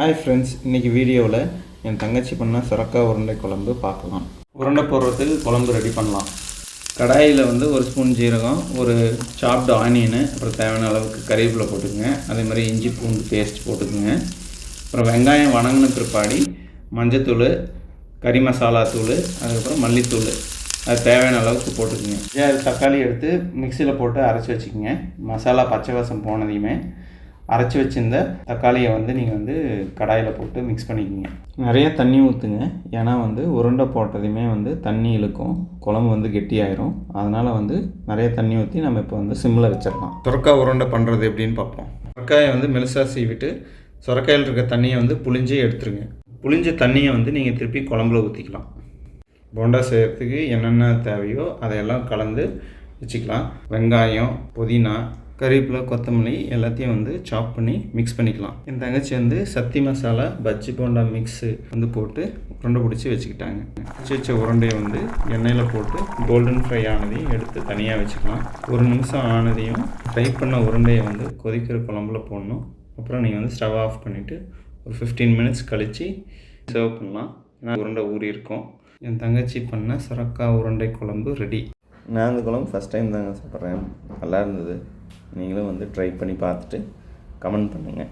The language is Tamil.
ஹாய் ஃப்ரெண்ட்ஸ் இன்றைக்கி வீடியோவில் என் தங்கச்சி பண்ண சுரக்கா உருண்டை குழம்பு பார்க்கலாம். உருண்டை போடுறதுக்கு குழம்பு ரெடி பண்ணலாம். கடாயில் வந்து ஒரு ஸ்பூன் ஜீரகம் ஒரு சாப்டு ஆனியனு அப்புறம் தேவையான அளவுக்கு கறிவேப்பிலை போட்டுக்கோங்க. அதே மாதிரி இஞ்சி பூண்டு பேஸ்ட் போட்டுக்கோங்க. அப்புறம் வெங்காயம் வணங்கின பிற்பாடி மஞ்சத்தூள் கறி மசாலா தூள் அதுக்கப்புறம் மல்லித்தூள். அது தேவையான அளவுக்கு போட்டுக்கோங்க. ஏன் தக்காளி எடுத்து மிக்சியில் போட்டு அரைச்சி வச்சுக்கோங்க. மசாலா பச்சை வாசம் போனதையுமே அரைச்சி வச்சிருந்த தக்காளியை வந்து நீங்கள் வந்து கடாயில் போட்டு மிக்ஸ் பண்ணிக்கோங்க. நிறைய தண்ணி ஊற்றுங்க ஏன்னா வந்து உருண்டை போட்டதையுமே வந்து தண்ணி இழுக்கும். குழம்பு வந்து கெட்டியாயிரும். அதனால் வந்து நிறைய தண்ணி ஊற்றி நம்ம இப்போ வந்து சிம்மில் வச்சிடலாம். சுரக்காய் உருண்டை பண்ணுறது எப்படின்னு பார்ப்போம். சுரக்காயை வந்து மெலிசாக சீவிட்டு சுரக்காயில் இருக்க தண்ணியை வந்து புளிஞ்சே எடுத்துருங்க. புளிஞ்ச தண்ணியை வந்து நீங்கள் திருப்பி குழம்புல ஊற்றிக்கலாம் போண்டா செய்கிறதுக்கு என்னென்ன தேவையோ அதையெல்லாம் கலந்து வச்சுக்கலாம். வெங்காயம் புதினா கறிவேப்பிலை கொத்தமல்லி எல்லாத்தையும் வந்து சாப் பண்ணி மிக்ஸ் பண்ணிக்கலாம். என் தங்கச்சி வந்து சத்தி மசாலா பஜ்ஜி போண்டா மிக்ஸு வந்து போட்டு உருண்டை பிடிச்சி வச்சுக்கிட்டாங்க. வச்சு வச்ச உருண்டையை வந்து எண்ணெயில் போட்டு கோல்டன் ஃப்ரை ஆனதையும் எடுத்து தனியாக வச்சுக்கலாம். ஒரு நிமிஷம் ஆனதையும் ஃப்ரை பண்ண உருண்டையை வந்து கொதிக்கிற குழம்புல போடணும். அப்புறம் நீங்கள் வந்து ஸ்டவ் ஆஃப் பண்ணிவிட்டு ஒரு ஃபிஃப்டீன் மினிட்ஸ் கழித்து சர்வ் பண்ணலாம். ஏன்னா உருண்டை ஊறி இருக்கும். என் தங்கச்சி பண்ண சரக்கா உருண்டை குழம்பு ரெடி நான் அந்த குழம்பு ஃபஸ்ட் டைம் தாங்க சாப்பிட்றேன். நல்லா இருந்தது. நீங்களும் வந்து ட்ரை பண்ணி பார்த்துட்டு கமெண்ட் பண்ணுங்கள்